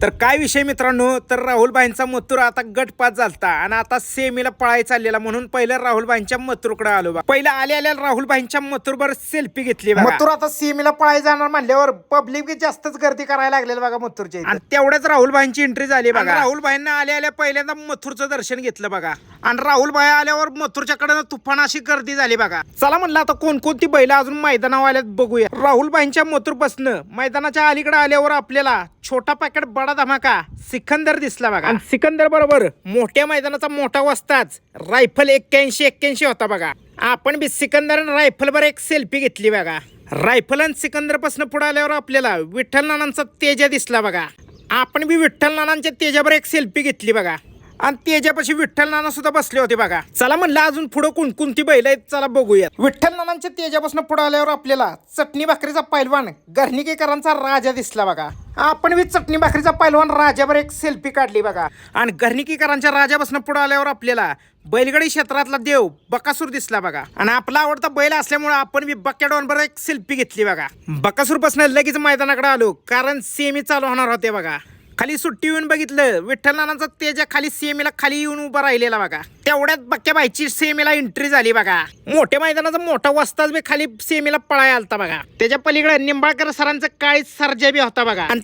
तर काय विषय मित्रांनो? तर राहुल भाईंचा मथुर आता गटपात झालता आणि आता सेमीला पळाय चाललेला म्हणून पहिलं राहुल भाईंच्या मथुरकडे आलो बा. पहिलं आले आल्या राहुल भाईंच्या मथुरवर सेल्फी घेतली मथुर आता सेमीला पळाय जाणार म्हणल्यावर पब्लिक जास्तच गर्दी करायला लागलेली बघा मथुरच्या आणि तेवढ्याच राहुल भाईंची एंट्री झाली बघा. राहुल भाईंना आल्या आल्या पहिल्यांदा मथुरचं दर्शन घेतलं बघा. आणि राहुल भाई आल्यावर मथुरच्या कडे तुफान अशी गर्दी झाली बघा. चला म्हणलं आता कोणकोणती बैल अजून मैदानावर आल्यात बघूया. राहुल भाईंच्या मथुर बसणं मैदानाच्या अलीकडे आल्यावर आपल्याला छोटा पॅकेट बडा धमाका. सिकंदर दिसला बघा. आणि सिकंदर बरोबर. मोठ्या मैदानाचा मोठा वस्ताच रायफल एक्क्याऐंशी एक्क्याऐंशी होता बघा. आपण बी सिकंदर आणि रायफल वर एक सेल्फी घेतली बघा. रायफल आणि सिकंदरपासून पुढे आल्यावर आपल्याला विठ्ठल नानांचा तेजा दिसला बघा. आपण बी विठ्ठल नानांच्या तेजावर एक सेल्फी घेतली बघा. आणि तेजापाशी विठ्ठल नाना सुद्धा बसले होते बघा. चला म्हणलं अजून पुढं कोणकोणती बैल आहेत चला बघूयात. विठ्ठल नानांच्या तेजापासून पुढे आल्यावर आपल्याला चटणी भाकरीचा पैलवान गर्णिकेकरांचा राजा दिसला बघा. आपण बी चटणी भाकरीचा पैलवान राजावर एक सेल्फी काढली बघा. आणि गर्णिकेकरांच्या राजापासून पुढे आल्यावर आपल्याला बैलगडी क्षेत्रातला देव बकासूर दिसला बघा. आणि आपला आवडता बैल असल्यामुळे आपण बी बक्याडॉनवर एक सेल्फी घेतली बघा. बकासूरपासून लगेच मैदानाकडे आलो कारण सेमी चालू होणार होते बघा. खाली सुट्टी येऊन बघितलं. विठ्ठल नानांचा खाली सीमेला खाली येऊन उभा राहिलेला बघा. तेवढ्यात बक्क्या बाईची सेमीला एंट्री झाली बघा. मोठ्या मैदानाचा मोठा वस्ताच बी खाली सीमेला पळाय आलता बघा. त्याच्या पलीकडे निंबाळकर सरांचं काळी सर्जा बी होता बघा. आणि